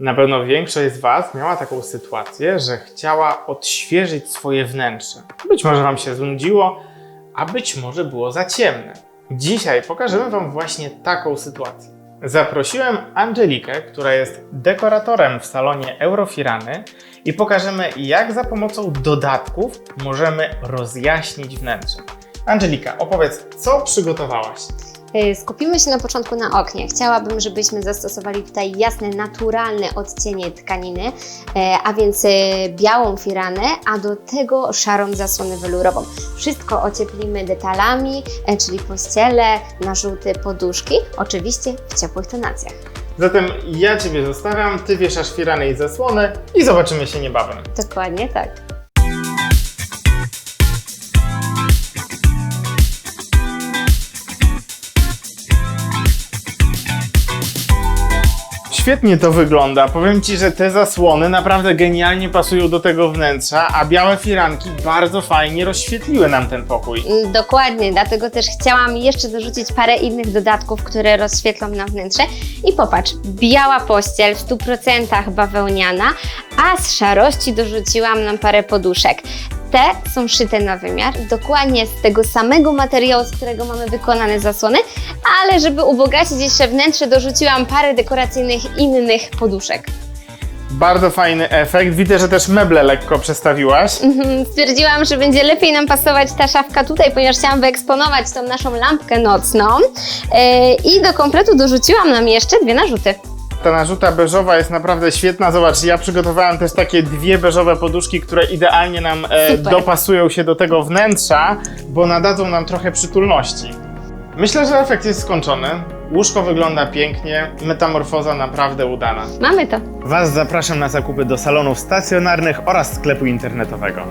Na pewno większość z Was miała taką sytuację, że chciała odświeżyć swoje wnętrze. Być może Wam się znudziło, a być może było za ciemne. Dzisiaj pokażemy Wam właśnie taką sytuację. Zaprosiłem Angelikę, która jest dekoratorem w salonie Eurofirany i pokażemy, jak za pomocą dodatków możemy rozjaśnić wnętrze. Angelika, opowiedz, co przygotowałaś? Y, Skupimy się na początku na oknie. Chciałabym, żebyśmy zastosowali tutaj jasne, naturalne odcienie tkaniny, e, a więc e, białą firanę, a do tego szarą zasłonę welurową. Wszystko ocieplimy detalami, e, czyli pościele, narzuty, poduszki, oczywiście w ciepłych tonacjach. Zatem ja Ciebie zostawiam, Ty wieszasz firany i zasłony i zobaczymy się niebawem. Dokładnie tak. Świetnie to wygląda. Powiem Ci, że te zasłony naprawdę genialnie pasują do tego wnętrza, a białe firanki bardzo fajnie rozświetliły nam ten pokój. Mm, Dokładnie, dlatego też chciałam jeszcze dorzucić parę innych dodatków, które rozświetlą nam wnętrze. I popatrz, biała pościel w 100% bawełniana, a z szarości dorzuciłam nam parę poduszek. Te są szyte na wymiar, dokładnie z tego samego materiału, z którego mamy wykonane zasłony, ale żeby ubogacić jeszcze wnętrze, dorzuciłam parę dekoracyjnych innych poduszek. Bardzo fajny efekt. Widzę, że też meble lekko przestawiłaś. Mhm, Stwierdziłam, że będzie lepiej nam pasować ta szafka tutaj, ponieważ chciałam wyeksponować tą naszą lampkę nocną. Yy, I do kompletu dorzuciłam nam jeszcze dwie narzuty. Ta narzuta beżowa jest naprawdę świetna. Zobacz, ja przygotowałem też takie dwie beżowe poduszki, które idealnie nam e, Super. dopasują się do tego wnętrza, bo nadadzą nam trochę przytulności. Myślę, że efekt jest skończony. Łóżko wygląda pięknie, metamorfoza naprawdę udana. Mamy to. Was zapraszam na zakupy do salonów stacjonarnych oraz sklepu internetowego.